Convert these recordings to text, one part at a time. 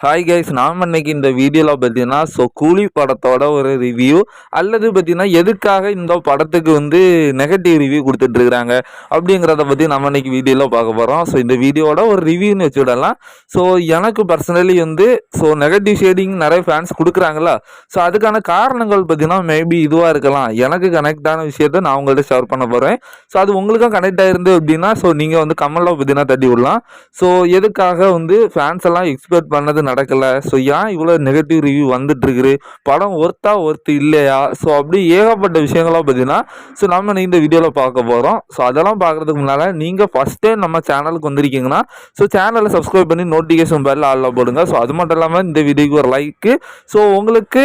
Hi guys நாம் இன்னைக்கு இந்த வீடியோவில் பார்த்தீங்கன்னா ஸோ கூலி படத்தோட ஒரு ரிவ்யூ அல்லது பார்த்தீங்கன்னா எதுக்காக இந்த படத்துக்கு வந்து நெகட்டிவ் ரிவ்யூ கொடுத்துட்ருக்குறாங்க அப்படிங்கிறத பற்றி நம்ம இன்னைக்கு வீடியோவில் பார்க்க போகிறோம் ஸோ இந்த வீடியோவோட ஒரு ரிவ்யூன்னு வச்சுவிடலாம் ஸோ எனக்கு பர்சனலி வந்து ஸோ நெகட்டிவ் ஷேடிங் நிறைய ஃபேன்ஸ் கொடுக்குறாங்களா? ஸோ அதுக்கான காரணங்கள் பார்த்தீங்கன்னா மேபி இதுவாக இருக்கலாம். எனக்கு கனெக்டான விஷயத்த நான் உங்கள்கிட்ட ஷேர் பண்ண போகிறேன் ஸோ அது உங்களுக்கும் கனெக்ட் ஆயிருந்து அப்படின்னா ஸோ நீங்கள் வந்து கமலில் பார்த்தீங்கன்னா தட்டி விடலாம். ஸோ எதுக்காக வந்து ஃபேன்ஸ் எல்லாம் எக்ஸ்பெக்ட் பண்ணது நடக்கலை. ஸோ ஏன் இவ்வளோ நெகட்டிவ் ரிவ்யூ வந்துட்டுருக்குது? படம் ஒர்த்தா ஒர்த்து இல்லையா? ஸோ அப்படி ஏகப்பட்ட விஷயங்களாக பார்த்தீங்கன்னா ஸோ நம்ம இந்த வீடியோவில் பார்க்க போகிறோம் ஸோ அதெல்லாம் பார்க்குறதுக்கு முன்னால் நீங்கள் ஃபஸ்ட் டைம் நம்ம சேனலுக்கு வந்திருக்கீங்கன்னா ஸோ சேனலை சப்ஸ்கிரைப் பண்ணி நோட்டிஃபிகேஷன் பேரில் ஆளில் போடுங்க. ஸோ அது மட்டும் இல்லாமல் இந்த வீடியோக்கு ஒரு லைக்கு ஸோ உங்களுக்கு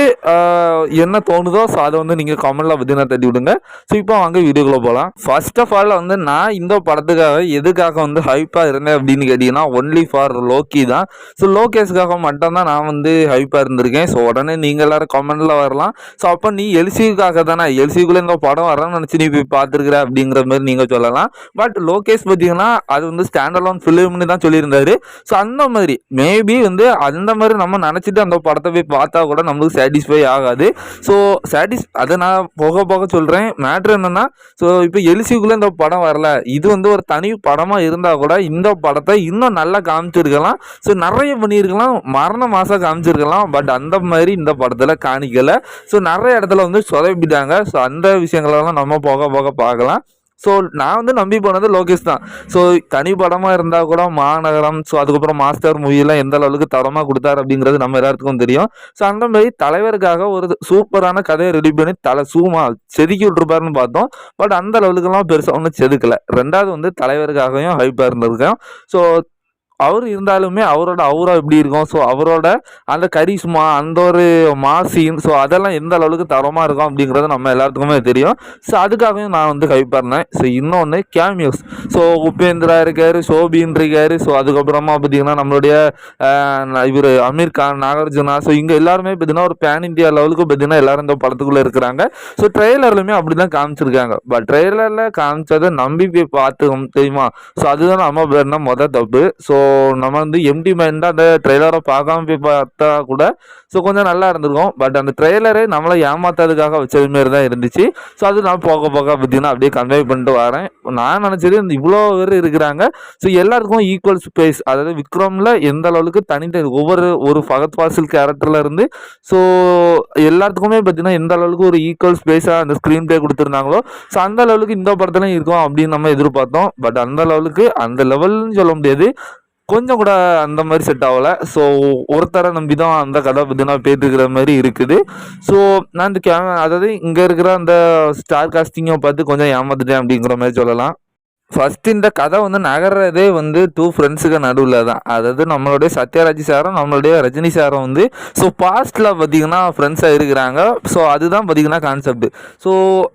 என்ன தோணுதோ ஸோ அதை வந்து நீங்கள் கமெண்டில் பார்த்தீங்கன்னா தட்டி விடுங்க. ஸோ இப்போ வாங்க வீடியோக்குள்ளே போகலாம் ஃபர்ஸ்ட் ஆஃப் ஆல் வந்து நான் இந்த படத்துக்காக எதுக்காக வந்து ஹைப்பாக இருந்தேன் அப்படின்னு கேட்டிங்கன்னா ஒன்லி ஃபார் லோக்கி தான். ஸோ லோகேஷ்காக மட்டும்தான் நான் வந்து ஹைப்பாக இருந்திருக்கேன். ஸோ உடனே நீங்கள் எல்லாரும் கமெண்டில் வரலாம். ஸோ அப்போ நீ எல்சிக்காக தானே? எல்சிக்குள்ளே இந்த படம் வரலாம்னு நினச்சி நீ போய் பார்த்துருக்குற அப்படிங்கிற மாதிரி நீங்கள் சொல்லலாம். பட் லோகேஷ் பார்த்தீங்கன்னா அது வந்து ஸ்டாண்ட் அலோன் ஃபிலிம்னு தான் சொல்லியிருந்தாரு. ஸோ அந்த மாதிரி மேபி வந்து அந்த மாதிரி நம்ம நினச்சிட்டு அந்த படத்தை போய் பார்த்தா கூட நம்மளுக்கு சாட்டிஸ்ஃபை ஆகாது. ஸோ சாட்டிஸ் அதை நான் போக போக சொல்கிறேன் மேட்ரு என்னென்னா ஸோ இப்போ எலிசிக்குள்ளே இந்த படம் வரல. இது வந்து ஒரு தனி படமாக இருந்தால் கூட இந்த படத்தை இன்னும் நல்லா காமிச்சிருக்கலாம். ஸோ நிறைய பண்ணியிருக்கலாம். மரண மாதம் காமிச்சிருக்கலாம் பட் அந்த மாதிரி இந்த படத்தில் காணிக்கலை. ஸோ நிறைய இடத்துல வந்து சொதப்பிட்டாங்க. ஸோ அந்த விஷயங்களெல்லாம் நம்ம போக போக பார்க்கலாம். ஸோ நான் வந்து நம்பி போனது லோகேஷ் தான். ஸோ தனி படமாக இருந்தால் கூட மாநகரம் ஸோ அதுக்கப்புறம் மாஸ்டர் மூவியெல்லாம் எந்த அளவுக்கு தரமாக கொடுத்தாரு அப்படிங்கிறது நம்ம எல்லாத்துக்கும் தெரியும். ஸோ அந்த மாதிரி தலைவருக்காக ஒரு சூப்பரான கதையை ரெடி பண்ணி தலை சூமா செதுக்கி விட்டுருப்பாருன்னு பார்த்தோம். பட் அந்த லெவலுக்கெல்லாம் பெருசாக ஒன்றும் செதுக்கலை. ரெண்டாவது வந்து தலைவருக்காகவும் ஹைப்பாக இருந்திருக்கேன். ஸோ அவர் இருந்தாலுமே அவரோட அவுரா எப்படி இருக்கும்? ஸோ அவரோட அந்த கரிஷ்மா அந்த ஒரு மாசின் ஸோ அதெல்லாம் எந்த அளவுக்கு தரமாக இருக்கும் அப்படிங்கிறது நம்ம எல்லாத்துக்குமே தெரியும். ஸோ அதுக்காகவும் நான் வந்து கைப்பறினேன் ஸோ இன்னொன்று கேமியோஸ் ஸோ உபேந்திரா இருக்கார் சோபின் இருக்கார். ஸோ அதுக்கப்புறமா பார்த்தீங்கன்னா நம்மளுடைய இவர் அமீர் கான் நாகார்ஜுனா. ஸோ இங்கே எல்லாருமே பார்த்தீங்கன்னா ஒரு பேன் இந்தியா லெவலுக்கு பார்த்தீங்கன்னா எல்லாரும் இந்த படத்துக்குள்ளே இருக்கிறாங்க. ஸோ ட்ரெய்லர்லையுமே அப்படி தான் காமிச்சிருக்காங்க. பட் ட்ரெய்லரில் காமிச்சதை நம்பி போய் பார்த்து தெரியுமா? ஸோ அதுதான் நம்ம பேர்னா மொதல் தப்பு. ஸோ நம்ம வந்து எம்டி மைண்டாக அந்த ட்ரெய்லரை பார்க்காம போய் பார்த்தா கூட ஸோ கொஞ்சம் நல்லா இருந்திருக்கும். பட் அந்த ட்ரெய்லரே நம்மளை ஏமாத்துறதுக்காக வச்சது மாரி தான் இருந்துச்சு. ஸோ அது நான் போக போக பார்த்தீங்கன்னா அப்படியே கன்வே பண்ணிட்டு வரேன். நான் நினச்சது இந்த இவ்வளோ பேர் இருக்கிறாங்க. ஸோ எல்லாருக்கும் ஈக்குவல் ஸ்பேஸ் அதாவது விக்ரமில் எந்த அளவுக்கு தனித்தனி ஒவ்வொரு ஒரு ஃபகத் ஃபாசில் கேரக்டரில் இருந்து ஸோ எல்லாத்துக்குமே பார்த்தீங்கன்னா எந்த அளவுக்கு ஒரு ஈக்குவல் ஸ்பேஸாக அந்த ஸ்க்ரீன் ப்ளே கொடுத்துருந்தாங்களோ ஸோ அந்த லெவலுக்கு இந்த படத்துலையும் இருக்கும் அப்படின்னு நம்ம எதிர்பார்த்தோம். பட் அந்த லெவலுக்கு அந்த லெவல்னு சொல்ல முடியாது. கொஞ்சம் கூட அந்த மாதிரி செட் ஆகலை. ஸோ ஒருத்தரை நம்பி தான் அந்த கதை பார்த்தீங்கன்னா போயிட்டுருக்கிற மாதிரி இருக்குது. ஸோ நான் இந்த கே அதாவது இங்கே இருக்கிற அந்த ஸ்டார் காஸ்டிங்கை பார்த்து கொஞ்சம் ஏமாத்துட்டேன் அப்படிங்கிற மாதிரி சொல்லலாம். ஃபர்ஸ்ட் இந்த கதை வந்து நகர்றதே வந்து டூ ஃப்ரெண்ட்ஸுக்கு நடுவில் தான். அதாவது நம்மளுடைய சத்யராஜ் சாரும் நம்மளுடைய ரஜினி சாரும் வந்து ஸோ பாஸ்ட்டில் பார்த்தீங்கன்னா ஃப்ரெண்ட்ஸாக இருக்கிறாங்க. ஸோ அதுதான் பார்த்தீங்கன்னா கான்செப்ட் ஸோ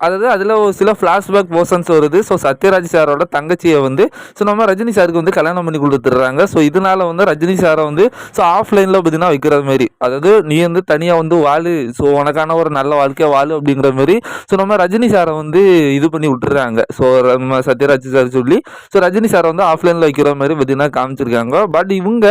அதாவது அதில் ஒரு சில ஃப்ளாஷ்பேக் போர்ஷன்ஸ் வருது. ஸோ சத்யராஜ் சாரோட தங்கச்சியை வந்து ஸோ நம்ம ரஜினி சாருக்கு வந்து கல்யாணம் பண்ணி கொடுத்துட்றாங்க. ஸோ இதனால வந்து ரஜினி சாரை வந்து ஸோ ஆஃப்லைனில் பார்த்தீங்கன்னா வைக்கிற மாதிரி அதாவது நீ வந்து தனியாக வந்து வாழு. ஸோ உனக்கான ஒரு நல்ல வாழ்க்கையாக வாழு அப்படிங்கிற மாதிரி ஸோ நம்ம ரஜினி சாரை வந்து இது பண்ணி விட்டுறாங்க ஸோ நம்ம சத்யராஜ் சார் சொல்லி. ஸோ ரஜினி சார் வந்து ஆஃப்லைனில் வைக்கிற மாதிரி பார்த்தீங்கன்னா காமிச்சிருக்காங்க. பட் இவங்க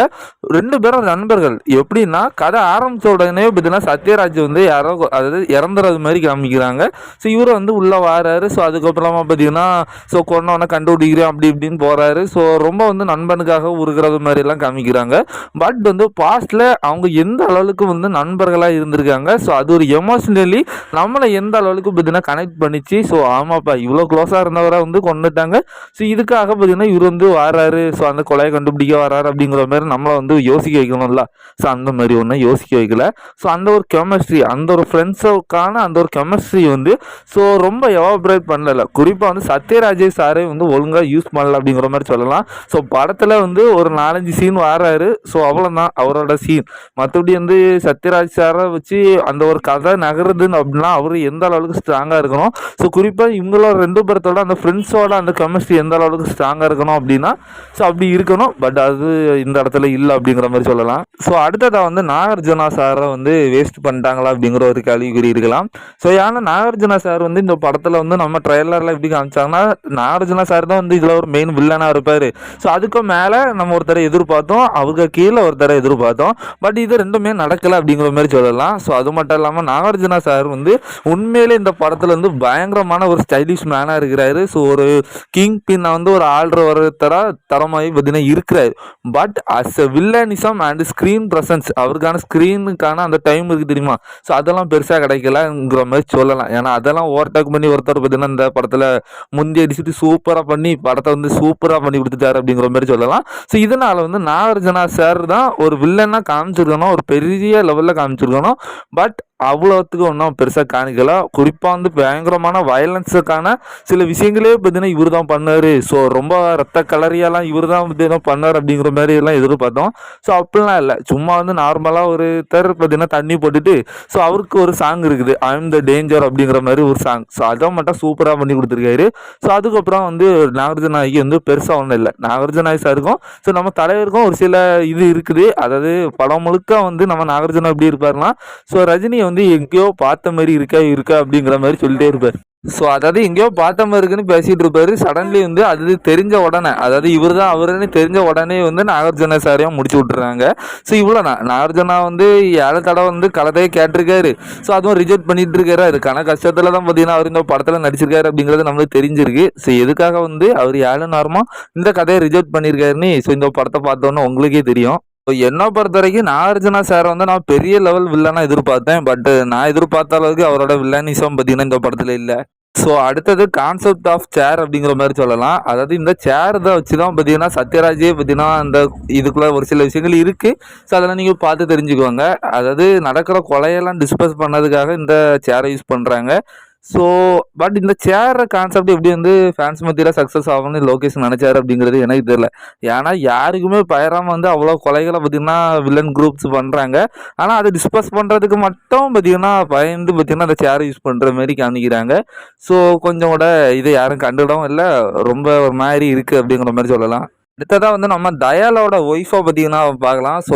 ரெண்டு பேரும் நண்பர்கள். எப்படின்னா கதை ஆரம்பித்த உடனே பார்த்தீங்கன்னா சத்யராஜ் வந்து யாரோ அதாவது இறந்துறது மாதிரி காமிக்கிறாங்க. ஸோ இவரை வந்து உள்ளே வாராரு. ஸோ அதுக்கப்புறமா பார்த்தீங்கன்னா ஸோ கொண்டவனை கண்டுபிடிக்கிறேன் அப்படி இப்படின்னு போகிறாரு ஸோ ரொம்ப வந்து நண்பனுக்காக உருகிறது மாதிரிலாம் காமிக்கிறாங்க. பட் வந்து பாஸ்டில் அவங்க எந்த அளவுக்கு வந்து நண்பர்களாக இருந்திருக்காங்க. ஸோ அது ஒரு எமோஷ்னலி நம்மளை எந்த அளவுக்கு பார்த்தீங்கன்னா கனெக்ட் பண்ணிச்சு. ஸோ ஆமாப்பா இவ்வளோ க்ளோஸாக இருந்தவரை வந்து கொண்டுட்டாங்க. ஸோ இதுக்காக பார்த்தீங்கன்னா இவர் வந்து வராரு. ஸோ அந்த கொலையை கண்டுபிடிக்க வராரு அப்படிங்கிற மாதிரி நம்மளை வந்து யோசிக்க வைக்கணும்ல. ஸோ அந்த மாதிரி ஒன்றும் யோசிக்க வைக்கல. ஸோ அந்த ஒரு கெமிஸ்ட்ரி அந்த ஒரு ஃப்ரெண்ட்ஸுக்கான அந்த ஒரு கெமிஸ்ட்ரி வந்து ஸோ ரொம்ப எவாபரேட் பண்ணல. குறிப்பாக வந்து சத்யராஜே சாரே வந்து ஒழுங்காக யூஸ் பண்ணல அப்படிங்கிற மாதிரி சொல்லலாம். ஸோ படத்தில் வந்து ஒரு நாலஞ்சு சீன் வராரு. ஸோ அவ்வளோதான் அவரோட சீன் மற்றபடி வந்து சத்யராஜ் சாரை வச்சு அந்த ஒரு கதை நகருதுன்னு அப்படின்னா அவர் எந்த அளவுக்கு ஸ்ட்ராங்காக இருக்கணும்? ஸோ குறிப்பாக இவங்களோட ரெண்டு பேர்த்தோட அந்த ஃப்ரெண்ட்ஸோட அந்த கெமிஸ்ட்ரி எந்த அளவுக்கு ஸ்ட்ராங்காக இருக்கணும் அப்படின்னா ஸோ அப்படி இருக்கணும் பட் அது இந்த இடத்துல இல்லை அப்படிங்கிற மாதிரி சொல்லலாம். ஸோ அடுத்ததாக வந்து நாகார்ஜுனா சாரை வந்து வேஸ்ட் பண்ணிட்டாங்களா அப்படிங்கிற ஒரு கேள்விக்குறி இருக்கலாம். ஸோ ஏன்னா நாகார்ஜுனா சார் வந்து இந்த படத்தில் வந்து நம்ம ட்ரெய்லரில் எப்படி காமிச்சாங்கன்னா நாகார்ஜுனா சார் தான் வந்து இதில் ஒரு மெயின் வில்லனாக இருப்பார். ஸோ அதுக்கு மேலே நம்ம ஒருத்தரை எதிர்பார்த்தோம் அவங்க கீழே ஒருத்தரை எதிர்பார்த்தோம் பட் இது ரெண்டுமே நடக்கலை அப்படிங்கிற மாதிரி சொல்லலாம். ஸோ அது மட்டும் இல்லாமல் நாகார்ஜுனா சார் வந்து உண்மையிலே இந்த படத்தில் வந்து பயங்கரமான ஒரு ஸ்டைலிஷ் மேனாக இருக்கிறாரு. ஸோ ஒரு கிங் பின்னை வந்து ஒரு ஆள்ற தர தரமாகி பார்த்தீங்கன்னா இருக்கிறாரு. But as a villainism and screen presence அவருக்கான ஸ்க்ரீனுக்கான அந்த டைம் இருக்குது தெரியுமா? ஸோ அதெல்லாம் பெருசாக கிடைக்கலங்கிற மாதிரி சொல்லலாம். ஏன்னா அதெல்லாம் ஓவர்டேக் பண்ணி ஒருத்தர் பார்த்தீங்கன்னா இந்த படத்தில் முந்தைய அடிச்சுட்டு சூப்பராக பண்ணி படத்தை வந்து சூப்பராக பண்ணி கொடுத்துட்டாரு அப்படிங்கிற மாதிரி சொல்லலாம். ஸோ இதனால் வந்து நாகார்ஜுனா சார் தான் ஒரு வில்லனாக காமிச்சிருக்கணும் ஒரு பெரிய லெவலில் காமிச்சிருக்கணும். பட் அவ்வளோத்துக்கு ஒன்றும் பெருசாக காணிக்கல. குறிப்பாக வந்து பயங்கரமான வயலன்ஸுக்கான சில விஷயங்களே பார்த்தீங்கன்னா இவர் தான் பண்ணார். ஸோ ரொம்ப ரத்த கலரியாலாம் இவர் தான் பார்த்தீங்கன்னா பண்ணார் அப்படிங்கிற மாதிரி எல்லாம் எதிர்பார்த்தோம். ஸோ அப்படிலாம் இல்லை. சும்மா வந்து நார்மலாக ஒரு தர் பார்த்தீங்கன்னா தண்ணி போட்டுட்டு ஸோ அவருக்கு ஒரு சாங் இருக்குது ஐ எம் த டேஞ்சர் அப்படிங்கிற மாதிரி ஒரு சாங் ஸோ அதை மட்டும் சூப்பராக பண்ணி கொடுத்துருக்காரு. ஸோ அதுக்கப்புறம் வந்து நாகார்ஜுன நாய்க்கு வந்து பெருசாக ஒன்றும் இல்லை. நாகார்ஜுன சாருக்கும் ஸோ நம்ம தலைவருக்கும் ஒரு சில இது இருக்குது. அதாவது படம் முழுக்க வந்து நம்ம நாகார்ஜுனா எப்படி இருப்பாருன்னா ஸோ ரஜினியை வந்து வந்து எங்கேயோ பார்த்த மாதிரி இருக்கா இருக்கா அப்படிங்கிற மாதிரி சொல்லிட்டே இருப்பார். ஸோ அதாவது எங்கேயோ பார்த்த மாதிரி இருக்குன்னு பேசிட்டு இருப்பாரு. சடன்லி வந்து அது தெரிஞ்ச உடனே அதாவது இவர் தான் அவருன்னு தெரிஞ்ச உடனே வந்து நாகார்ஜுன சாரையும் முடிச்சு விட்டுறாங்க. ஸோ இவ்வளோ தான் நாகார்ஜுனா வந்து ஏழை தடவை வந்து கலதையே கேட்டிருக்காரு. ஸோ அதுவும் ரிஜெக்ட் பண்ணிட்டு இருக்காரு. அதுக்கான கஷ்டத்தில் தான் பார்த்தீங்கன்னா அவர் இந்த படத்தில் நடிச்சிருக்காரு அப்படிங்கிறது நம்மளுக்கு தெரிஞ்சிருக்கு. ஸோ எதுக்காக வந்து அவர் ஏழை நார்மோ இந்த கதையை ரிஜெக்ட் பண்ணியிருக்காருன்னு ஸோ இந்த படத்தை பார்த்தோன்னே உங்களுக்கே தெரியும். என்னை பொறுத்த வரைக்கும் நாகார்ஜுனா சார் வந்து நான் பெரிய லெவல் வில்லனா எதிர்பார்த்தேன். பட் நான் எதிர்பார்த்த அளவுக்கு அவரோட வில்லனிசம் பார்த்தீங்கன்னா இந்த படத்தில் இல்லை. ஸோ அடுத்தது கான்செப்ட் ஆஃப் சேர் அப்படிங்கிற மாதிரி சொல்லலாம். அதாவது இந்த சேர் தான் வச்சு தான் பார்த்தீங்கன்னா சத்யராஜே பார்த்தீங்கன்னா அந்த இதுக்குள்ள ஒரு சில விஷயங்கள் இருக்குது ஸோ அதெல்லாம் நீங்கள் பார்த்து தெரிஞ்சுக்கோங்க. அதாவது நடக்கிற கொலையெல்லாம் டிஸ்கஸ் பண்ணதுக்காக இந்த சேரை யூஸ் பண்ணுறாங்க ஸோ பட் இந்த சேர் கான்செப்ட் எப்படி வந்து ஃபேன்ஸ் மத்தியில் சக்ஸஸ் ஆகும்னு லோகேஷ் நினைச்சாரு அப்படிங்கிறது எனக்கு தெரியல. ஏன்னா யாருக்குமே பயராம வந்து அவ்வளோ கொலைகளை பார்த்தீங்கன்னா வில்லன் குரூப்ஸ் பண்ணுறாங்க ஆனால் அதை டிஸ்பஸ் பண்ணுறதுக்கு மட்டும் பார்த்தீங்கன்னா பயந்து பார்த்தீங்கன்னா அந்த சேரை யூஸ் பண்ணுற மாதிரி காமிக்கிறாங்க. ஸோ கொஞ்சம் கூட இதை யாரும் கண்டுடவும் இல்லை. ரொம்ப ஒரு மாதிரி இருக்குது அப்படிங்கிற மாதிரி சொல்லலாம். அடுத்ததாக வந்து நம்ம தயாலோட ஒய்ஃபை பார்த்தீங்கன்னா பார்க்கலாம். ஸோ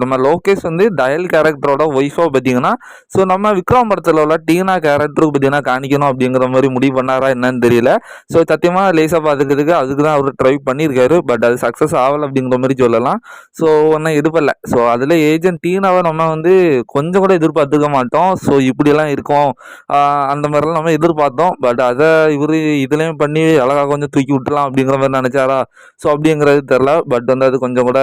நம்ம லோகேஷ் வந்து தயல் கேரக்டரோட ஒய்ஃபை பார்த்தீங்கன்னா ஸோ நம்ம விக்ரம் படத்தில் உள்ள டீனா கேரக்டருக்கு பார்த்தீங்கன்னா காணிக்கணும் அப்படிங்கிற மாதிரி முடிவு பண்ணாரா என்னன்னு தெரியல. ஸோ சத்தியமாக லேசாக பார்த்துக்கிறதுக்கு அதுக்கு தான் அவர் ட்ரை பண்ணியிருக்காரு. பட் அது சக்ஸஸ் ஆகலை அப்படிங்கிற மாதிரி சொல்லலாம். ஸோ ஒன்றும் இது ஸோ அதில் ஏஜென்ட் டீனாவை நம்ம வந்து கொஞ்சம் கூட எதிர்பார்த்துக்க மாட்டோம். ஸோ இப்படியெல்லாம் இருக்கும். அந்த மாதிரிலாம் நம்ம எதிர்பார்த்தோம். பட் அதை இவர் இதுலேயும் பண்ணி அழகாக கொஞ்சம் தூக்கி விட்டுலாம் அப்படிங்கிற மாதிரி நினச்சாரா? ஸோ அப்படி அப்படிங்கிறது தெரில பட் வந்து அது கொஞ்சம் கூட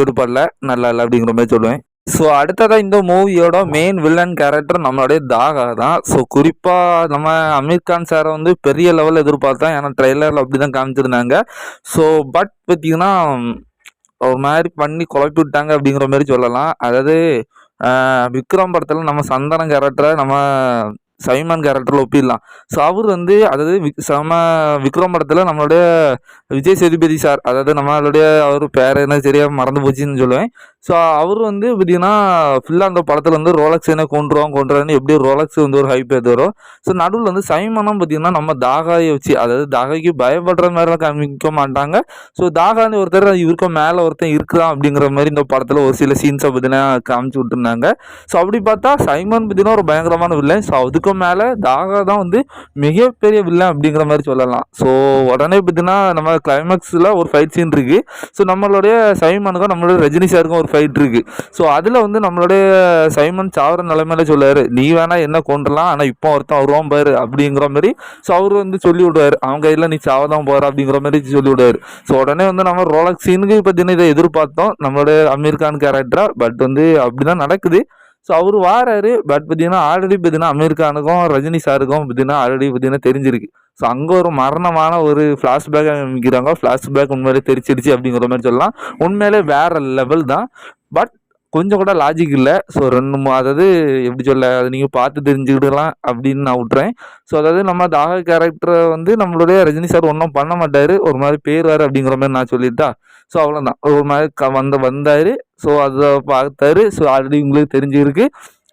ஈடுபடல. நல்லா இல்லை அப்படிங்கிற மாதிரி சொல்லுவேன். ஸோ அடுத்ததாக இந்த மூவியோட மெயின் வில்லன் கேரக்டர் நம்மளுடைய தாகா தான். ஸோ குறிப்பாக நம்ம அமீர் கான் சாரை வந்து பெரிய லெவலில் எதிர்பார்த்தோம் ஏன்னா ட்ரெய்லரில் அப்படி தான் காமிச்சிருந்தாங்க. ஸோ பட் பார்த்தீங்கன்னா ஒரு மாதிரி பண்ணி குழப்பி விட்டாங்க அப்படிங்கிற மாதிரி சொல்லலாம். அதாவது விக்ரம் படத்தில் நம்ம சந்தனம் கேரக்டரை நம்ம சைமான் கேரக்டரில் ஒப்பிடலாம். ஸோ அவர் வந்து அதாவது விக் சம விக்ரம் படத்தில் நம்மளுடைய விஜய் சேதுபதி சார் அதாவது நம்மளுடைய அவர் பேர் என்ன சரியாக மறந்து போச்சுன்னு சொல்லுவேன். ஸோ அவர் வந்து பார்த்தீங்கன்னா ஃபுல்லாக அந்த படத்தில் வந்து ரோலக்ஸ் என்ன கொண்டுருவோம் கொண்டுருவான்னு எப்படி ரோலக்ஸ் வந்து ஒரு ஹைப் வரும் ஸோ நடுவில் வந்து சைமனம் பார்த்தீங்கன்னா நம்ம தாகாயை வச்சு அதாவது தாகாய்க்கு பயப்படுற மாதிரிலாம் காமிக்க மாட்டாங்க. ஸோ தாகான்னு ஒருத்தர் இவருக்கு மேலே ஒருத்தன் இருக்கிறான் அப்படிங்கிற மாதிரி இந்த படத்தில் ஒரு சில சீன்ஸை பார்த்தீங்கன்னா காமிச்சு விட்டுருந்தாங்க. ஸோ அப்படி பார்த்தா சைமன் பார்த்தீங்கன்னா ஒரு பயங்கரமான வில்லன் ஸோ அதுக்கும் மேலே தாகா தான் வந்து மிகப்பெரிய வில்லன் அப்படிங்கிற மாதிரி சொல்லலாம். ஸோ உடனே பார்த்தீங்கன்னா நம்ம கிளைமேக்ஸில் ஒரு ஃபைட் சீன் இருக்குது ஸோ நம்மளுடைய சைமனுக்கும் நம்மளுடைய ரஜினி சாருக்கும் ஒரு ஃபைட் இருக்குது ஸோ அதில் வந்து நம்மளுடைய சைமன் சாவர நிலைமையில சொல்லுவார் நீ வேணா என்ன கொண்டுலாம் ஆனால் இப்போ ஒருத்தன் வருவான் பாரு அப்படிங்கிற மாதிரி. ஸோ அவர் வந்து சொல்லி விடுவார் அவங்க கையில் நீ சாவ தான் போகிற அப்படிங்கிற மாதிரி சொல்லி விடுவார். ஸோ உடனே வந்து நம்ம ரோலக்ஸ் பார்த்தீங்கன்னா இதை எதிர்பார்த்தோம் நம்மளுடைய அமீர் கான் கேரக்டராக பட் வந்து அப்படி தான் நடக்குது. ஸோ அவர் வாராரு பட் பார்த்தீங்கன்னா ஆல்ரெடி பார்த்தீங்கன்னா அமீர் கானுக்கும் ரஜினி சாருக்கும் பார்த்தீங்கன்னா ஆல்ரெடி பார்த்தீங்கன்னா தெரிஞ்சிருக்கு. ஸோ அங்கே ஒரு மரணமான ஒரு ஃப்ளாஷ்பேக் அமைக்கிறாங்க ஃப்ளாஷ்பேக் உண்மையிலே தெரிச்சிருச்சு அப்படிங்கிற மாதிரி சொல்லலாம். உண்மையிலே வேற லெவல் தான். பட் கொஞ்சம் கூட லாஜிக் இல்லை. ஸோ ரெண்டு அதாவது எப்படி சொல்ல அதை நீங்கள் பார்த்து தெரிஞ்சுக்கிடலாம் அப்படின்னு நான் விட்றேன் ஸோ அதாவது நம்ம தாக கேரக்டரை வந்து நம்மளுடைய ரஜினி சார் ஒன்றும் பண்ண மாட்டார். ஒரு மாதிரி பேருவார் அப்படிங்கிற மாதிரி நான் சொல்லிட்டா. ஸோ அவ்வளோதான் ஒரு மாதிரி க வந்த வந்தார். ஸோ அதை பார்த்தாரு. ஸோ ஆல்ரெடி உங்களுக்கு தெரிஞ்சிருக்கு.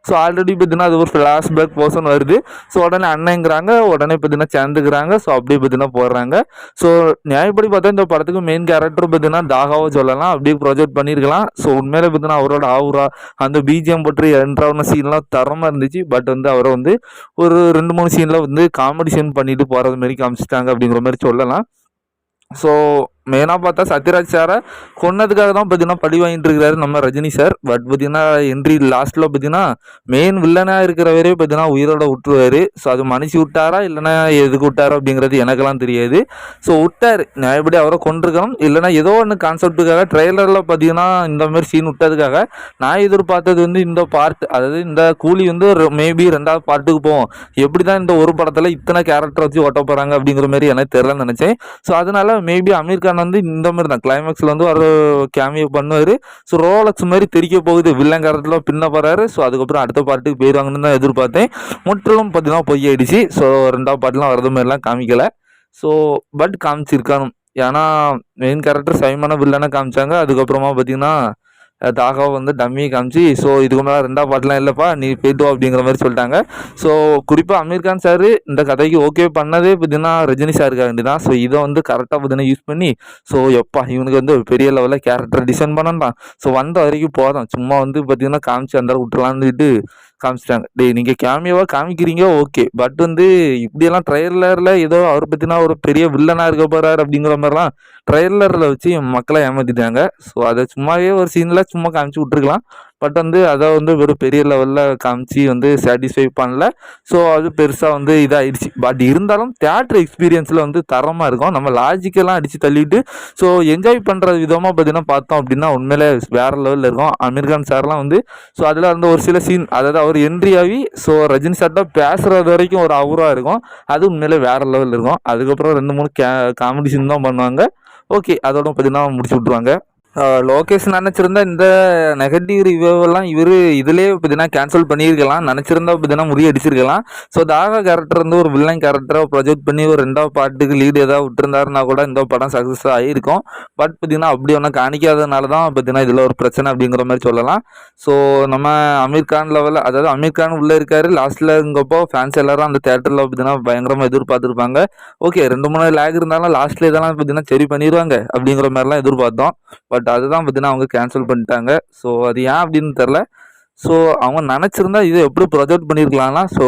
ஸோ ஆல்ரெடி பார்த்தீங்கன்னா அது ஒரு ஃப்ளாஷ்பேக் போர்ஷன் வருது. ஸோ உடனே அண்ணங்கிறாங்க உடனே பார்த்தீங்கன்னா சேர்ந்துக்கிறாங்க. ஸோ அப்படியே பார்த்தீங்கன்னா போடுறாங்க ஸோ நியாயப்படி பார்த்தா இந்த படத்துக்கு மெயின் கேரக்டர் பார்த்தீங்கன்னா தாகாவை சொல்லலாம். அப்படியே ப்ரொஜெக்ட் பண்ணியிருக்கலாம். ஸோ உண்மையிலே பார்த்தீங்கன்னா அவரோட ஆவுரா அந்த பிஜிஎம் பற்றி என்ட்ரான சீன்லாம் தரமாக இருந்துச்சு. பட் வந்து அவரை வந்து ஒரு ரெண்டு மூணு சீனில் வந்து காமெடி சீன் பண்ணிட்டு போகிறது மாதிரி காமிச்சிட்டாங்க அப்படிங்கிற மாதிரி சொல்லலாம். ஸோ மெயினாக பார்த்தா சத்யராஜ் சாரை கொன்னதுக்காக தான் பார்த்தீங்கன்னா பழி வாங்கிட்டு இருக்கிறாரு நம்ம ரஜினி சார். பட் பார்த்தீங்கன்னா என்ட்ரி லாஸ்ட்டில் பார்த்தீங்கன்னா மெயின் வில்லனாக இருக்கிறவரே பார்த்தீங்கன்னா உயிரோட விட்டுருவார். ஸோ அது மனுஷி விட்டாரா இல்லைன்னா எதுக்கு விட்டாரா அப்படிங்கிறது எனக்கெல்லாம் தெரியாது. ஸோ விட்டார். நியாயப்படி அவரை கொண்டிருக்கணும் இல்லைன்னா ஏதோ ஒன்று கான்செப்ட்டுக்காக ட்ரெய்லரில் பார்த்தீங்கன்னா இந்த மாதிரி சீன் விட்டதுக்காக நான் எதிர்பார்த்தது வந்து இந்த பார்ட் அதாவது இந்த கூலி வந்து மேபி ரெண்டாவது பார்ட்டுக்கு போவோம். எப்படி தான் இந்த ஒரு படத்தில் இத்தனை கேரக்டர் வச்சு ஓட்ட போகிறாங்க அப்படிங்கிற மாதிரி எனக்கு தெரிலன்னு நினச்சேன். ஸோ அதனால மேபி அமீர் கான் வந்து இந்த மாதிரி தான். கிளைமேக்ஸில் வந்து ஒரு கேமியோ பண்ணுவார். ஸோ ரோலக்ஸ் மாதிரி தெரிக்க போகுது. வில்லன் கேரக்டரில் பின்ன போகிறாரு ஸோ அதுக்கப்புறம் அடுத்த பாட்டுக்கு போயிடுவாங்கன்னு தான் எதிர்பார்த்தேன். முற்றிலும் பார்த்தீங்கன்னா பொய் ஆயிடுச்சு ஸோ ரெண்டாவது பாட்டுலாம் வரது மாதிரிலாம் காமிக்கலை. ஸோ பட் காமிச்சிருக்கானும் ஏன்னா மெயின் கேரக்டர் சைமான வில்லனை காமிச்சாங்க. அதுக்கப்புறமா பார்த்தீங்கன்னா தாகாவை வந்து டம்மி காமிச்சு ஸோ இதுக்கு மேலே ரெண்டாவது பாட்டெலாம் இல்லைப்பா நீ போயிட்டு அப்படிங்கிற மாதிரி சொல்லிட்டாங்க. ஸோ குறிப்பாக அமீர் கான் சார் இந்த கதைக்கு ஓகே பண்ணதே பார்த்தீங்கன்னா ரஜினி சாருக்காக வேண்டி தான். ஸோ இதை வந்து கரெக்டாக பார்த்தீங்கன்னா யூஸ் பண்ணி ஸோ எப்பா இவனுக்கு வந்து பெரிய லெவலில் கேரக்டர் டிசைன் பண்ணான் ஸோ வந்த வரைக்கும் போதும். சும்மா வந்து பார்த்தீங்கன்னா காமிச்சு அந்த விட்டுலான்னுட்டு காமிச்சிட்டாங்க. டேய் நீங்கள் கேமியோவாக காமிக்கிறீங்க? ஓகே பட் வந்து இப்படியெல்லாம் ட்ரெய்லரில் ஏதோ அவர் பற்றினா ஒரு பெரிய வில்லனாக இருக்க போகிறார் அப்படிங்கிற மாதிரிலாம் ட்ரெய்லரில் வச்சு மக்களை ஏமாற்றிட்டாங்க ஸோ அதை சும்மாவே ஒரு சீனில் சும்மா காமிச்சு விட்ருக்கலாம் பட் வந்து அதை வந்து ஒரு பெரிய லெவலில் காமிச்சு வந்து சாட்டிஸ்ஃபை பண்ணல. ஸோ அது பெருசாக வந்து இதாகிடுச்சு பட் இருந்தாலும் தேட்டர் எக்ஸ்பீரியன்ஸில் வந்து தரமாக இருக்கும். நம்ம லாஜிக்கெல்லாம் அடித்து தள்ளிட்டு ஸோ என்ஜாய் பண்ணுற விதமாக பார்த்தீங்கன்னா பார்த்தோம் அப்படின்னா உண்மையிலே வேறு லெவலில் இருக்கும். அமீர்கான் சார்லாம் வந்து ஸோ அதில் வந்து ஒரு சில சீன் அதாவது அவர் என்ட்ரி ஆகி ஸோ ரஜினி சார்ட்ட பேசுகிறது வரைக்கும் ஒரு அவராக இருக்கும். அது உண்மையிலே வேறு லெவலில் இருக்கும். அதுக்கப்புறம் ரெண்டு மூணு கே காமெடி சீன் தான் பண்ணுவாங்க. ஓகே அதோட பார்த்தீங்கன்னா முடிச்சு விட்ருவாங்க லோகேஷ் நினச்சிருந்தா இந்த நெகட்டிவ் ரிவ்யூவெல்லாம் இவர் இதிலே பார்த்தீங்கன்னா கேன்சல் பண்ணியிருக்கலாம். நினச்சிருந்தா பார்த்தீங்கன்னா முறியடிச்சிருக்கலாம் ஸோ தாக கேரக்டர் வந்து ஒரு வில்லன் கேரக்டரை ப்ரொஜெக்ட் பண்ணி ஒரு ரெண்டாவது பாட்டுக்கு லீடு ஏதாவது விட்டுருந்தாருன்னா கூட இந்த படம் சக்ஸஸ் ஆகிருக்கும் பட் பார்த்தீங்கன்னா அப்படி ஒன்றும் காணிக்காதனால தான் பார்த்தீங்கன்னா இதில் ஒரு பிரச்சனை அப்படிங்கிற மாதிரி சொல்லலாம். ஸோ நம்ம அமீர் கான் லெவலில் அதாவது அமீர் கான் உள்ளே இருக்காரு. லாஸ்ட்டில் இருங்கப்போ ஃபேன்ஸ் எல்லாரும் அந்த தேட்டரில் பார்த்தீங்கன்னா பயங்கரமாக எதிர்பார்த்துருப்பாங்க. ஓகே ரெண்டு மூணு லேக் இருந்தாலும் லாஸ்ட்டில் இதெல்லாம் பார்த்தீங்கன்னா சரி பண்ணிடுவாங்க அப்படிங்கிற மாதிரிலாம் எதிர்பார்த்தோம். பட் பட் அதுதான் பார்த்தீங்கன்னா அவங்க கேன்சல் பண்ணிட்டாங்க. ஸோ அது ஏன் அப்படின்னு தெரில ஸோ அவங்க நினச்சிருந்தா இதை எப்படி ப்ரொஜெக்ட் பண்ணியிருக்கலாம்னா ஸோ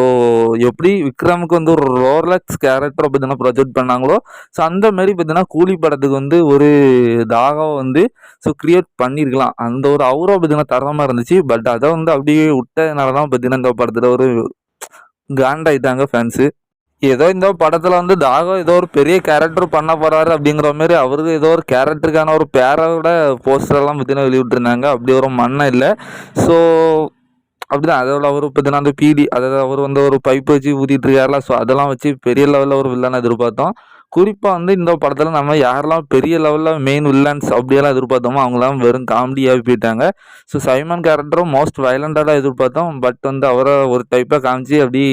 எப்படி விக்ரமுக்கு வந்து ஒரு ரோலக்ஸ் கேரக்டரை பார்த்தீங்கன்னா ப்ரொஜெக்ட் பண்ணாங்களோ ஸோ அந்த மாதிரி பார்த்தீங்கன்னா கூலி படத்துக்கு வந்து ஒரு தாகம் வந்து ஸோ க்ரியேட் பண்ணியிருக்கலாம் அந்த ஒரு அவரோ பார்த்தீங்கன்னா தரமாக இருந்துச்சு. பட் அதை வந்து அப்படியே விட்டதுனால தான் பார்த்தீங்கன்னா இந்த படத்தில் ஒரு காண்டாயிட்டாங்க ஃபேன்ஸு ஏதோ இந்த படத்தில் வந்து தாகம் ஏதோ ஒரு பெரிய கேரக்டர் பண்ண போகிறாரு அப்படிங்கிற மாதிரி அவருக்கு ஏதோ ஒரு கேரக்டருக்கான ஒரு பேரோட போஸ்டர்லாம் பார்த்தீங்கன்னா வெளியிட்ருந்தாங்க அப்படி ஒரு மண்ணம் இல்லை. ஸோ அப்படிதான். அதோட அவர் பார்த்தீங்கன்னா அந்த பீடி அதாவது அவர் வந்து ஒரு பைப் வச்சு ஊற்றிட்டு இருக்காருல. ஸோ அதெல்லாம் வச்சு பெரிய லெவலில் ஒரு வில்லனை எதிர்பார்த்தோம். குறிப்பாக வந்து இந்த படத்தில் நம்ம யாரெல்லாம் பெரிய லெவலில் மெயின் வில்லன்ஸ் அப்படியெல்லாம் எதிர்பார்த்தோமோ அவங்களாம் வெறும் காமெடியாக போயிட்டாங்க. ஸோ சைமன் கேரக்டரும் மோஸ்ட் வயலண்டாக எதிர்பார்த்தோம். பட் வந்து அவரை ஒரு டைப்பாக காமிச்சு அப்படி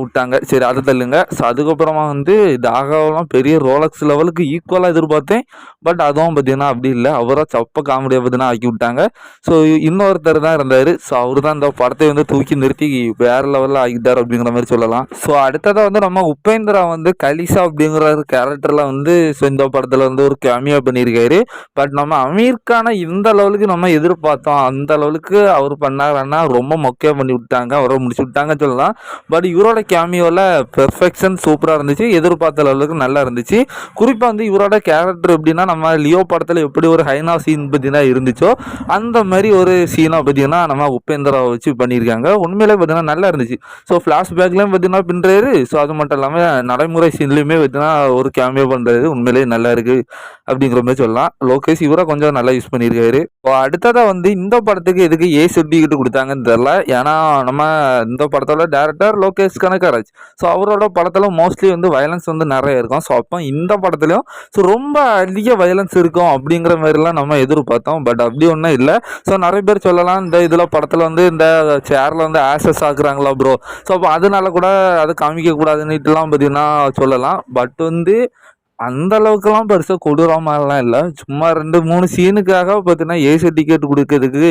விட்டாங்க. சரி அதை தள்ளுங்க. ஸோ அதுக்கப்புறமா வந்து தாகாவெல்லாம் பெரிய ரோலக்ஸ் லெவலுக்கு ஈக்குவலாக எதிர்பார்த்தேன். பட் அதுவும் பார்த்தீங்கன்னா அப்படி இல்லை. அவராக சப்ப காமெடியாக பார்த்தீங்கன்னா ஆக்கி விட்டாங்க. ஸோ இன்னொருத்தர் தான் இருந்தார். ஸோ அவர் தான் இந்த படத்தை வந்து தூக்கி நிறுத்தி வேறு லெவலில் ஆகிட்டார் அப்படிங்கிற மாதிரி சொல்லலாம். ஸோ அடுத்ததாக வந்து நம்ம உபேந்திரா வந்து கலிசா அப்படிங்கிற ஒரு கேரக்டர்லாம் வந்து ஸோ இந்த படத்தில் வந்து ஒரு கேமியா பண்ணியிருக்காரு. பட் நம்ம அமீர்கான இந்த லெவலுக்கு நம்ம எதிர்பார்த்தோம். அந்த லெவலுக்கு அவர் பண்ணாருன்னா ரொம்ப மொக்கையாக பண்ணி விட்டாங்க. அவரை முடிச்சு விட்டாங்க சொல்லலாம். பட் இவரோட கேமியோவில் பெர்ஃபெக்ஷன் சூப்பராக இருந்துச்சு. எதிர்பார்த்த லெவலுக்கு நல்லா இருந்துச்சு. குறிப்பாக வந்து இவரோட கேரக்டர் எப்படின்னா நம்ம லியோ படத்தில் எப்படி ஒரு ஹைனா சீன் பார்த்தீங்கன்னா இருந்துச்சோ அந்த மாதிரி ஒரு சீனாக பார்த்தீங்கன்னா நம்ம உபேந்திராவை வச்சு பண்ணியிருக்காங்க. உண்மையிலே பார்த்தீங்கன்னா நல்லா இருந்துச்சு. ஸோ ஃப்ளாஷ்பேக்லேயும் பார்த்தீங்கன்னா பின்றாரு ஸோ அது மட்டும் இல்லாமல் நடைமுறை சீன்லேயுமே பார்த்தீங்கன்னா ஒரு கேமியோ பண்ணுறது உண்மையிலேயே நல்லா இருக்குது அப்படிங்கிற மாதிரி சொல்லலாம். லோகேஷ் இவரை கொஞ்சம் நல்லா யூஸ் பண்ணியிருக்காரு. இப்போ அடுத்ததாக வந்து இந்த படத்துக்கு எதுக்கு ஏ சர்டிஃபிகேட் கொடுத்தாங்கன்னு தெரில ஏன்னா நம்ம இந்த படத்தோட டேரக்டர் லோகேஷ் கனகராஜ். ஸோ அவரோட படத்தில் மோஸ்ட்லி வந்து வயலன்ஸ் வந்து நிறைய இருக்கும். ஸோ அப்போ இந்த படத்துலையும் ஸோ ரொம்ப அதிக வயலன்ஸ் இருக்கும் அப்படிங்கிற மாதிரிலாம் நம்ம எதிர்பார்த்தோம். பட் அப்படி ஒன்றும் இல்லை. ஸோ நிறைய பேர் சொல்லலாம் இந்த இதில் படத்தில் வந்து இந்த சேரில் வந்து ஆசஸ் ஆக்குறாங்களா ப்ரோ ஸோ அப்போ அதனால கூட அதை காமிக்கக்கூடாதுன்னுட்டுலாம் பார்த்தீங்கன்னா சொல்லலாம். பட் வந்து வந்து அந்த அளவுக்குலாம் பெருசாக கொடூரமாலாம் இல்லை. சும்மா ரெண்டு மூணு சீனுக்காக பார்த்தீங்கன்னா ஏசி டிக்கெட் கொடுக்கறதுக்கு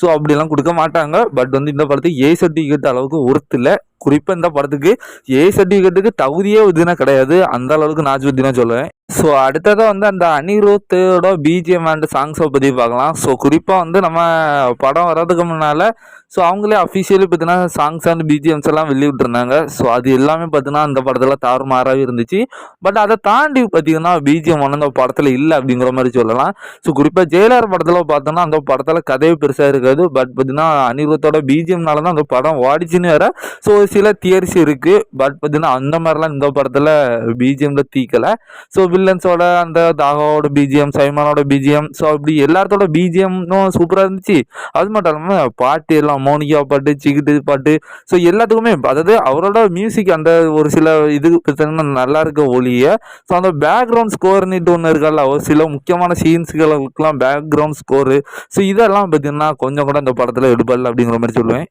ஸோ அப்படிலாம் கொடுக்க மாட்டாங்க. பட் வந்து இந்த படத்துக்கு ஏ சர்டிஃபிகேட் அளவுக்கு ஒர்த் இல்லை. குறிப்பாக இந்த படத்துக்கு ஏ சர்டிஃபிகேட்டுக்கு தகுதியே இதுனா கிடையாது. அந்த அளவுக்கு நாஜுவத்தினா சொல்லுவேன். ஸோ அடுத்ததாக வந்து அந்த அனிருத்தோட பிஜிஎம் அண்ட் சாங்ஸை பற்றி பார்க்கலாம். ஸோ குறிப்பாக வந்து நம்ம படம் வர்றதுக்கு முன்னால் ஸோ அவங்களே அஃபிஷியலி பார்த்தீங்கன்னா சாங்ஸ் அண்ட் பிஜிஎம்ஸ் எல்லாம் வெளியிட்டிருந்தாங்க ஸோ அது எல்லாமே பார்த்தீங்கன்னா அந்த படத்தில் தாறுமாறாகவே இருந்துச்சு. பட் அதை தாண்டி பார்த்தீங்கன்னா பிஜிஎம் ஒன்று அந்த படத்தில் இல்லை அப்படிங்கிற மாதிரி சொல்லலாம். ஸோ குறிப்பாக ஜெயலர் படத்தில் பார்த்தோன்னா அந்த படத்தில் கதையே பெருசாக இருக்காது. பட் பார்த்தீங்கன்னா அனிருத்தோட பிஜிஎம்னால தான் அந்த படம் ஓடிச்சுன்னு வேற. ஸோ ஒரு சில தியரிஸ் இருக்குது பட் பார்த்தீங்கன்னா அந்த மாதிரிலாம் இந்த படத்தில் பிஜிஎம்ல தீக்கலை. ஸோ வில்லன்ஸோட அந்த தாகாவோட பிஜிஎம் சைமானோட பிஜிஎம் ஸோ அப்படி எல்லாத்தோட பிஜிஎம்னும் சூப்பராக இருந்துச்சு. அது மட்டும் இல்லாமல் பாட்டு எல்லாம் மோனிகா பாட்டு சிகிட்டு பாட்டு ஸோ எல்லாத்துக்குமே அதாவது அவரோட மியூசிக் அந்த ஒரு சில இது பார்த்தீங்கன்னா நல்லா இருக்க ஒளியை ஸோ அந்த பேக்ரவுண்ட் ஸ்கோர்னுட்டு ஒன்று இருக்கல ஒரு சில முக்கியமான சீன்ஸ்களுக்கெல்லாம் பேக்ரவுண்ட் ஸ்கோரு ஸோ இதெல்லாம் பார்த்தீங்கன்னா கொஞ்சம் கூட இந்த படத்தில் எடுப்பல அப்படிங்கிற மாதிரி சொல்லுவேன்.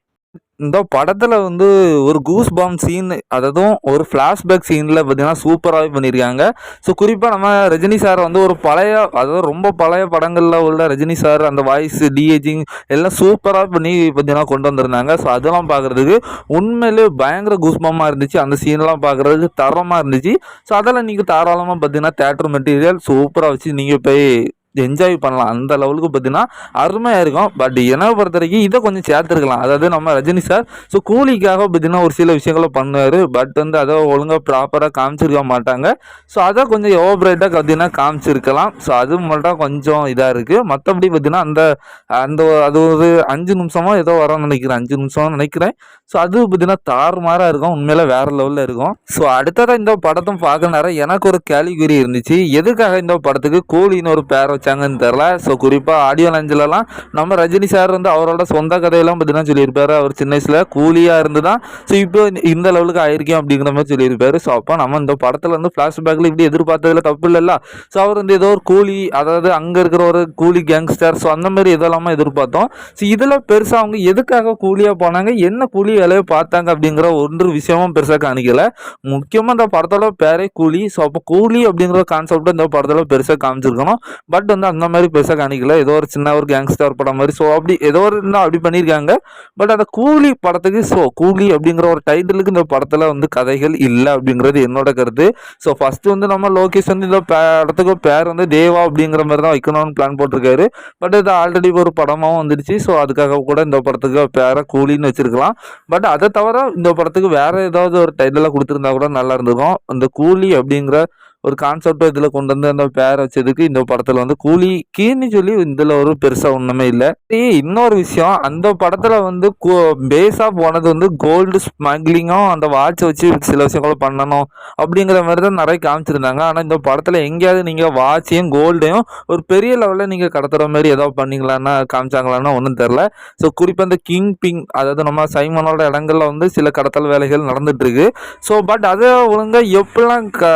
இந்த படத்தில் வந்து ஒரு கூஸ் பாம் சீன் அதாவது ஒரு ஃப்ளாஷ்பேக் சீனில் பார்த்தீங்கன்னா சூப்பராகவே பண்ணியிருக்காங்க ஸோ குறிப்பாக நம்ம ரஜினி சார் வந்து ஒரு பழைய அதாவது ரொம்ப பழைய படங்களில் உள்ள ரஜினி சார் அந்த வாய்ஸ் டிஏஜிங் எல்லாம் சூப்பராக பண்ணி பார்த்தீங்கன்னா கொண்டு வந்திருந்தாங்க. ஸோ அதெல்லாம் பார்க்குறதுக்கு உண்மையிலே பயங்கர கூஸ்பமாக இருந்துச்சு. அந்த சீன்லாம் பார்க்குறதுக்கு தரமாக இருந்துச்சு. ஸோ அதெல்லாம் நீங்கள் தாராளமாக பார்த்தீங்கன்னா தேட்டர் மெட்டீரியல் சூப்பராக வச்சு நீங்கள் போய் என்ஜாய் பண்ணலாம். அந்த லெவலுக்கு பார்த்தீங்கன்னா அருமையாக இருக்கும். பட் என்னை பொறுத்த வரைக்கும் இதை கொஞ்சம் சேர்த்துருக்கலாம். அதாவது நம்ம ரஜினி சார் ஸோ கூலிக்காக பார்த்தீங்கன்னா ஒரு சில விஷயங்களை பண்ணுவார். பட் வந்து அதை ஒழுங்காக ப்ராப்பராக காமிச்சிருக்க மாட்டாங்க. ஸோ அதை கொஞ்சம் ஓவரேட்டாக பார்த்தீங்கன்னா காமிச்சிருக்கலாம். ஸோ அது மட்டும் கொஞ்சம் இதாக இருக்குது மற்றபடி பார்த்தீங்கன்னா அந்த அந்த அது ஒரு அஞ்சு நிமிஷமோ ஏதோ வரோம்னு நினைக்கிறேன். அஞ்சு நிமிஷம்னு நினைக்கிறேன். ஸோ அது பார்த்தீங்கன்னா தாறுமாறாக இருக்கும். உண்மையில் வேறு லெவலில் இருக்கும். ஸோ அடுத்ததான் இந்த படத்தை பார்க்க நேரம் எனக்கு ஒரு கேலிகுரி இருந்துச்சு. எதுக்காக இந்த படத்துக்கு கூலின்னு ஒரு பேரை வச்சாங்கன்னு தெரில ஸோ குறிப்பாக ஆடியோ லஞ்சிலலாம் நம்ம ரஜினி சார் வந்து அவரோட சொந்த கதையெல்லாம் பார்த்தீங்கன்னா சொல்லியிருப்பார். அவர் சின்ன வயசில் கூலியாக இருந்து தான் ஸோ இப்போ இந்த லெவலுக்கு ஆயிருக்கேன் அப்படிங்கிற மாதிரி சொல்லியிருப்பாரு. ஸோ அப்போ நம்ம இந்த படத்தில் வந்து ஃப்ளாஷ்பேக்கில் இப்படி எதிர்பார்த்ததில் தப்பு இல்லைல்ல. ஸோ அவர் வந்து ஏதோ ஒரு கூலி அதாவது அங்கே இருக்கிற ஒரு கூலி கேங்ஸ்டர் ஸோ அந்த மாதிரி இதெல்லாமா எதிர்பார்த்தோம். ஸோ இதில் பெருசாக அவங்க எதுக்காக கூலியாக போனாங்க என்ன கூலி வேலையை பார்த்தாங்க அப்படிங்கிற ஒன்று விஷயமும் பெருசாக காணிக்கல. முக்கியமாக இந்த படத்தோட பேரே கூலி. ஸோ அப்போ கூலி அப்படிங்கிற கான்செப்ட் இந்த படத்தில் பெருசாக காமிச்சிருக்கணும். பட் வந்து அந்த மாதிரி பெருசாக காணிக்கல. ஏதோ ஒரு சின்ன ஒரு கேங்ஸ்டர் படம் மாதிரி. ஸோ அப்படி ஏதோ ஒரு இருந்தால் அப்படி பண்ணியிருக்காங்க. பட் அந்த கூலி படத்துக்கு ஸோ கூலி அப்படிங்கிற ஒரு டைட்டிலுக்கு இந்த படத்தில் வந்து கதைகள் இல்லை அப்படிங்கிறது என்னோட கருத்து. ஸோ ஃபஸ்ட்டு வந்து நம்ம லோகேஷ் வந்து இந்த படத்துக்கு பேர் வந்து தேவா அப்படிங்கிற மாதிரி தான் வைக்கணும்னு பிளான் போட்டிருக்காரு. பட் இது ஆல்ரெடி ஒரு படமாகவும் வந்துடுச்சு. ஸோ அதுக்காக கூட இந்த படத்துக்கு பேரை கூலின்னு வச்சுருக்கலாம். பட் அதை தவிர இந்த படத்துக்கு வேறு ஏதாவது ஒரு டைட்டிலாக கொடுத்துருந்தா கூட நல்லா இருந்திருக்கும். அந்த கூலி அப்படிங்கிற ஒரு கான்செப்டோ இதில் கொண்டு வந்து அந்த பேர் வச்சதுக்கு இந்த படத்தில் வந்து கூலி கீன்னு சொல்லி இதில் ஒரு பெருசாக ஒன்றுமே இல்லை. இன்னொரு விஷயம் அந்த படத்தில் வந்து பேஸாக போனது வந்து கோல்டு ஸ்மக்லிங்கும் அந்த வாட்சை வச்சு சில விஷயங்களும் பண்ணணும் அப்படிங்கிற மாதிரி தான் நிறைய காமிச்சிருந்தாங்க. ஆனால் இந்த படத்தில் எங்கேயாவது நீங்கள் வாட்சையும் கோல்டையும் ஒரு பெரிய லெவலில் நீங்கள் கடத்துகிற மாதிரி ஏதோ பண்ணிங்களான்னா காமிச்சாங்களான்னா ஒன்றும் தெரில ஸோ குறிப்பாக இந்த கிங் பிங் அதாவது நம்ம சைமனோட இடங்களில் வந்து சில கடத்தல் வேலைகள் நடந்துட்டுருக்கு ஸோ பட் அதை ஒழுங்காக எப்படிலாம் க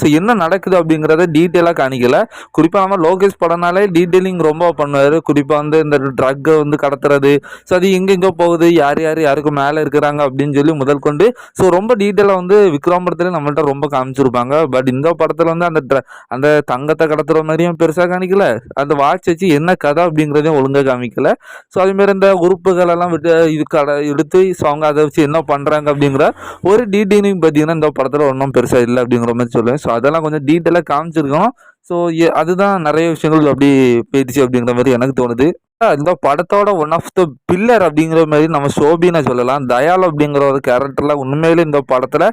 ஸோ என்ன நடக்குது அப்படிங்கிறத டீட்டெயிலாக காணிக்கல. குறிப்பாக நம்ம லோகேஷ் படம்னாலே டீட்டெயிலிங் ரொம்ப பண்ணுவார். குறிப்பாக வந்து இந்த ட்ரக்கை வந்து கடத்துறது. ஸோ அது எங்கெங்கே போகுது? யார் யார் யாருக்கு மேலே இருக்கிறாங்க அப்படின்னு சொல்லி முதல் கொண்டு. ஸோ ரொம்ப டீட்டெயிலாக வந்து விக்ரம் படத்துல நம்மள்ட்ட ரொம்ப காமிச்சிருப்பாங்க. பட் இந்த படத்தில் வந்து அந்த அந்த தங்கத்தை கடத்துற மாதிரியும் பெருசாக காணிக்கல. அந்த வாட்ச் வச்சு என்ன கதை அப்படிங்கிறதையும் ஒழுங்காக காமிக்கல. ஸோ அதேமாரி இந்த உறுப்புகள் எல்லாம் விட்டு இது கடை எடுத்து ஸோ அவங்க அதை வச்சு என்ன பண்ணுறாங்க அப்படிங்கிற ஒரு டீட்டெயிலிங் பார்த்தீங்கன்னா இந்த படத்தில் ஒன்றும் பெருசாக இல்லை அப்படிங்கிற மாதிரி சொல்லுவேன் ஸோ அதெல்லாம் கொஞ்சம் டீட்டெயிலாக காமிச்சிருக்கோம். ஸோ அதுதான் நிறைய விஷயங்கள் அப்படி போயிடுச்சு அப்படிங்கிற மாதிரி எனக்கு தோணுது. இந்த படத்தோட ஒன் ஆஃப் த பில்லர் அப்படிங்கிற மாதிரி நம்ம சோபினை சொல்லலாம். தயால் அப்படிங்கிற ஒரு கேரக்டர்ல உண்மையிலே இந்த படத்துல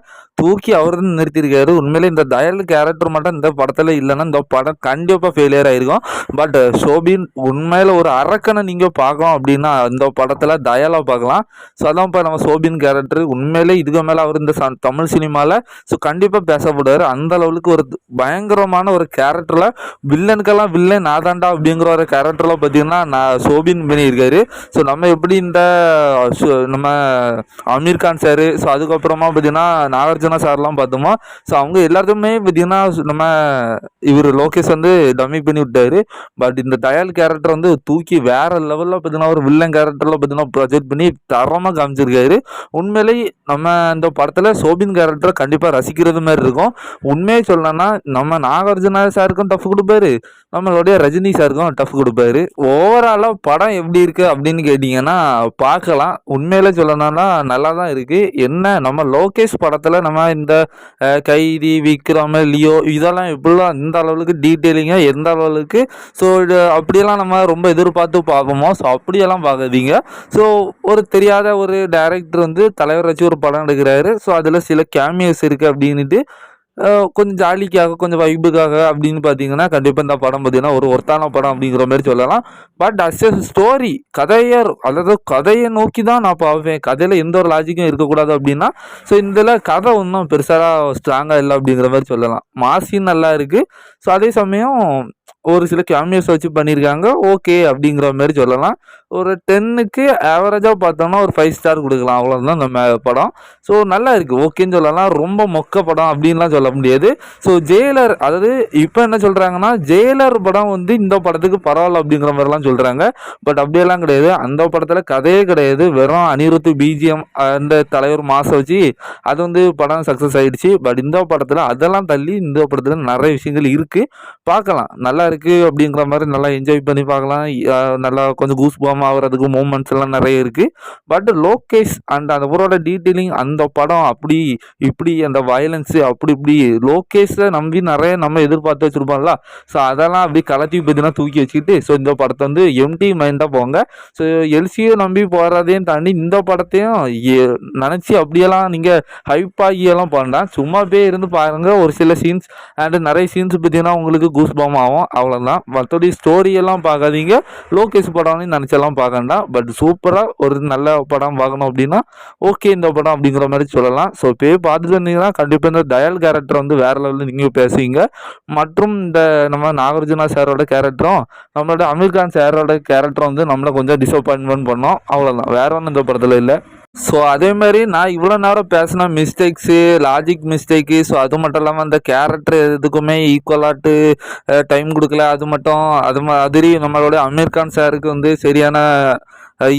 தூக்கி அவர் தான் நிறுத்தியிருக்காரு. உண்மையிலே இந்த தயால் கேரக்டர் மட்டும் இந்த படத்துல இல்லைன்னா இந்த படம் கண்டிப்பா ஃபெயிலியர் ஆயிருக்கும். பட் சோபின் உண்மையில ஒரு அரக்கனை நீங்க பார்க்கலாம் அப்படின்னா இந்த படத்துல தயாலா பார்க்கலாம். ஸோ அதான் இப்போ நம்ம சோபின் கேரக்டர் உண்மையிலே இதுக்கு மேல அவர் இந்த தமிழ் சினிமால ஸோ கண்டிப்பா பேசப்படுவார். அந்த லெவலுக்கு ஒரு பயங்கரமான ஒரு கேரக்டர்ல வில்லனுக்கெல்லாம் வில்லன் நாதாண்டா அப்படிங்கிற ஒரு கேரக்டர்ல பார்த்தீங்கன்னா நான் சோபின் பண்ணியிருக்காரு ஸோ நம்ம எப்படி இந்த நம்ம அமீர் கான் சார் ஸோ அதுக்கப்புறமா பார்த்தீங்கன்னா நாகார்ஜுனா சார்லாம் பார்த்தோமோ ஸோ அவங்க எல்லாத்துக்குமே பார்த்தீங்கன்னா நம்ம இவர் லோகேஷ் வந்து டம்மி பண்ணி விட்டாரு. பட் இந்த தயால் கேரக்டர் வந்து தூக்கி வேற லெவலில் பார்த்தீங்கன்னா ஒரு வில்லன் கேரக்டரில் பார்த்தீங்கன்னா ப்ரொஜெக்ட் பண்ணி தரமாக காமிச்சிருக்காரு. உண்மையிலேயே நம்ம இந்த படத்தில் சோபின் கேரக்டரை கண்டிப்பாக ரசிக்கிறது மாதிரி இருக்கும். உண்மையை சொல்லணும்னா நம்ம நாகார்ஜுனா சாருக்கும் டஃப் கொடுப்பாரு. நம்மளுடைய ரஜினி சாருக்கும் டஃப் கொடுப்பாரு. ஓவரால் ஓவராலாக படம் எப்படி இருக்குது அப்படின்னு கேட்டிங்கன்னா பார்க்கலாம். உண்மையில சொல்லணும்னா நல்லா தான் இருக்குது என்ன நம்ம லோகேஷ் படத்தில் நம்ம இந்த கைதி விக்ரம் லியோ இதெல்லாம் எப்படிலாம் இந்த அளவுக்கு டீட்டெயிலிங்காக எந்த அளவுக்கு? ஸோ இது அப்படியெல்லாம் நம்ம ரொம்ப எதிர்பார்த்து பார்ப்போமோ? ஸோ அப்படியெல்லாம் பார்க்காதீங்க. ஸோ ஒரு தெரியாத ஒரு டைரக்டர் வந்து தலைவர் வச்சு ஒரு படம் எடுக்கிறாரு. ஸோ அதில் சில கேமியஸ் இருக்குது அப்படின்ட்டு கொஞ்சம் ஜாலிக்காக கொஞ்சம் வைபுக்காக அப்படின்னு பார்த்தீங்கன்னா கண்டிப்பாக இந்த படம் பார்த்தீங்கன்னா ஒரு ஒர்த்தான படம் அப்படிங்கிற மாதிரி சொல்லலாம். பட் அஸ் எ ஸ்டோரி கதையை அதாவது கதையை நோக்கி தான் நான் பார்ப்பேன். கதையில் எந்த ஒரு லாஜிக்கும் இருக்கக்கூடாது அப்படின்னா ஸோ இதில் கதை ஒன்றும் பெருசாக ஸ்ட்ராங்காக இல்லை அப்படிங்கிற மாதிரி சொல்லலாம். மாசின் நல்லா இருக்குது ஸோ அதே சமயம் ஒரு சில கேமியோஸ் வச்சு பண்ணியிருக்காங்க ஓகே அப்படிங்கிற மாதிரி சொல்லலாம். ஒரு டென்னுக்கு ஆவரேஜாக பார்த்தோம்னா ஒரு ஃபைவ் ஸ்டார் கொடுக்கலாம். அவ்வளோதான் நம்ம படம். ஸோ நல்லா இருக்குது ஓகேன்னு சொல்லலாம். ரொம்ப மொக்க படம் அப்படின்லாம் சொல்ல முடியாது. ஸோ ஜெயிலர் அதாவது இப்போ என்ன சொல்கிறாங்கன்னா ஜெயிலர் படம் வந்து இந்த படத்துக்கு பரவாயில்ல அப்படிங்கிற மாதிரிலாம் சொல்கிறாங்க பட் அப்படியெல்லாம் கிடையாது. அந்த படத்தில் கதையே கிடையாது. வெறும் அனிருத்து பிஜிஎம் அந்த தலைவர் மாசம் வச்சு அது வந்து படம் சக்ஸஸ் ஆகிடுச்சு பட் இந்த படத்தில் அதெல்லாம் தள்ளி இந்த படத்தில் நிறைய விஷயங்கள் இருக்குது பார்க்கலாம். நல்லா இருக்குது அப்படிங்கிற மாதிரி நல்லா என்ஜாய் பண்ணி பார்க்கலாம். நல்லா கொஞ்சம் கூஸ் பாம் ஆகிறதுக்கு மூமெண்ட்ஸ் எல்லாம் நிறைய இருக்குது பட் லோகேஷ் அண்ட் அந்த ஊரோட டீட்டெயிலிங் அந்த படம் அப்படி இப்படி அந்த வயலன்ஸு அப்படி இப்படி லோகேஷை நம்பி நிறைய நம்ம எதிர்பார்த்து வச்சுருப்போம்ல. ஸோ அதெல்லாம் அப்படி கலத்தி பற்றினா தூக்கி வச்சுக்கிட்டு ஸோ இந்த படத்தை வந்து எம்டி மைண்டாக போங்க. ஸோ எல்சியை நம்பி போகிறதையும் தாண்டி இந்த படத்தையும் நினச்சி அப்படியெல்லாம் நீங்கள் ஹைப் ஆகியெல்லாம் பண்ணலாம். சும்மா போய் இருந்து பாருங்கள் ஒரு சில சீன்ஸ் அண்டு நிறைய சீன்ஸ் பார்த்தீங்கன்னா உங்களுக்கு கூஸ் பாம் ஆகும். அவ்வளோதான் மற்றபடி ஸ்டோரியெல்லாம் பார்க்காதீங்க. லோகேஷ் படம்னு நினச்செல்லாம் பார்க்க வேண்டாம். பட் சூப்பராக ஒரு நல்ல படம் பார்க்கணும் அப்படின்னா ஓகே இந்த படம் அப்படிங்கிற மாதிரி சொல்லலாம். ஸோ போய் பார்த்துட்டு வந்தீங்கன்னா கண்டிப்பாக இந்த டயல் கேரக்டர் வந்து வேறு லெவலில் நீங்கள் பேசுவீங்க. மற்றும் இந்த நம்ம நாகார்ஜுனா சாரோட கேரக்டரும் நம்மளோட அமீர் கான் சாரோட கேரக்டரும் வந்து நம்மளை கொஞ்சம் டிசப்பாயின்மெண்ட் பண்ணோம். அவ்வளோதான் வேற ஒன்றும் இந்த படத்தில் இல்லை. ஸோ அதே மாதிரி நான் இவ்வளோ நேரம் பேசின மிஸ்டேக்ஸு லாஜிக் மிஸ்டேக்கு ஸோ அது மட்டும் இல்லாமல் அந்த கேரக்டர் எதுக்குமே ஈக்குவலாட்டு டைம் கொடுக்கல. அது மட்டும் அது மாதிரி நம்மளோட அமீர் கான் சாருக்கு வந்து சரியான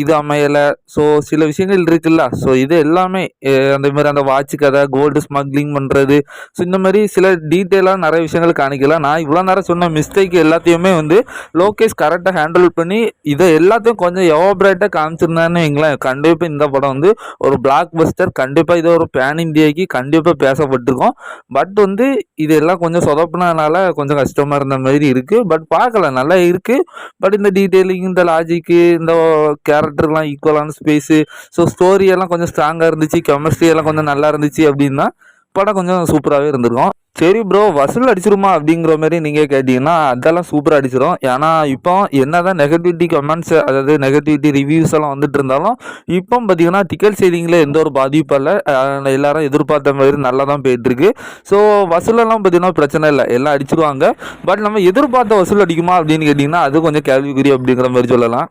இது அமையலை. ஸோ சில விஷயங்கள் இருக்குல்ல. ஸோ இது எல்லாமே அந்த மாதிரி அந்த வாட்ச் கதை கோல்டு ஸ்மக்லிங் பண்ணுறது ஸோ இந்த மாதிரி சில டீட்டெயிலாக நிறைய விஷயங்கள் காணிக்கலாம். நான் இவ்வளோ நேரம் சொன்ன மிஸ்டேக் எல்லாத்தையுமே வந்து லோகேஷ் கரெக்டாக ஹேண்டில் பண்ணி இதை எல்லாத்தையும் கொஞ்சம் எவாபரேட்டாக காமிச்சிருந்தான்னு வைங்களேன். கண்டிப்பாக இந்த படம் வந்து ஒரு பிளாக் பஸ்டர் கண்டிப்பாக இது ஒரு பேன் இந்தியாக்கு கண்டிப்பாக பேசப்பட்டிருக்கோம். பட் வந்து இதெல்லாம் கொஞ்சம் சொதப்புனதுனால கொஞ்சம் கஷ்டமாக இருந்த மாதிரி இருக்குது பட் பார்க்கல நல்லா இருக்குது பட் இந்த டீட்டெயிலிங் இந்த லாஜிக்கு இந்த கேரக்டர்லாம் ஈக்குவலான ஸ்பேஸு ஸோ ஸ்டோரி எல்லாம் கொஞ்சம் ஸ்ட்ராங்காக இருந்துச்சு. கெமிஸ்ட்ரி எல்லாம் கொஞ்சம் நல்லா இருந்துச்சு அப்படின்னா படம் கொஞ்சம் சூப்பராகவே இருந்திருக்கும். சரி ப்ரோ வசூல் அடிச்சிருமா அப்படிங்கிற மாதிரி நீங்கள் கேட்டிங்கன்னா அதெல்லாம் சூப்பராக அடிச்சிடும் ஏன்னா இப்போ என்னதான் நெகட்டிவிட்டி கமெண்ட்ஸ் அதாவது நெகட்டிவிட்டி ரிவ்யூஸ் எல்லாம் வந்துட்டு இருந்தாலும் இப்போ பார்த்தீங்கன்னா டிக்கெட் சேலிங்கில் எந்த ஒரு பாதிப்பும் இல்லை. எல்லாரும் எதிர்பார்த்த மாதிரி நல்லா தான் போயிட்டுருக்கு. ஸோ வசூலெல்லாம் பார்த்தீங்கன்னா பிரச்சனை இல்லை. எல்லாம் அடிச்சிருவாங்க. பட் நம்ம எதிர்பார்த்த வசூல் அடிக்குமா அப்படின்னு கேட்டிங்கன்னா அது கொஞ்சம் கேள்விக்குறி அப்படிங்கிற மாதிரி சொல்லலாம்.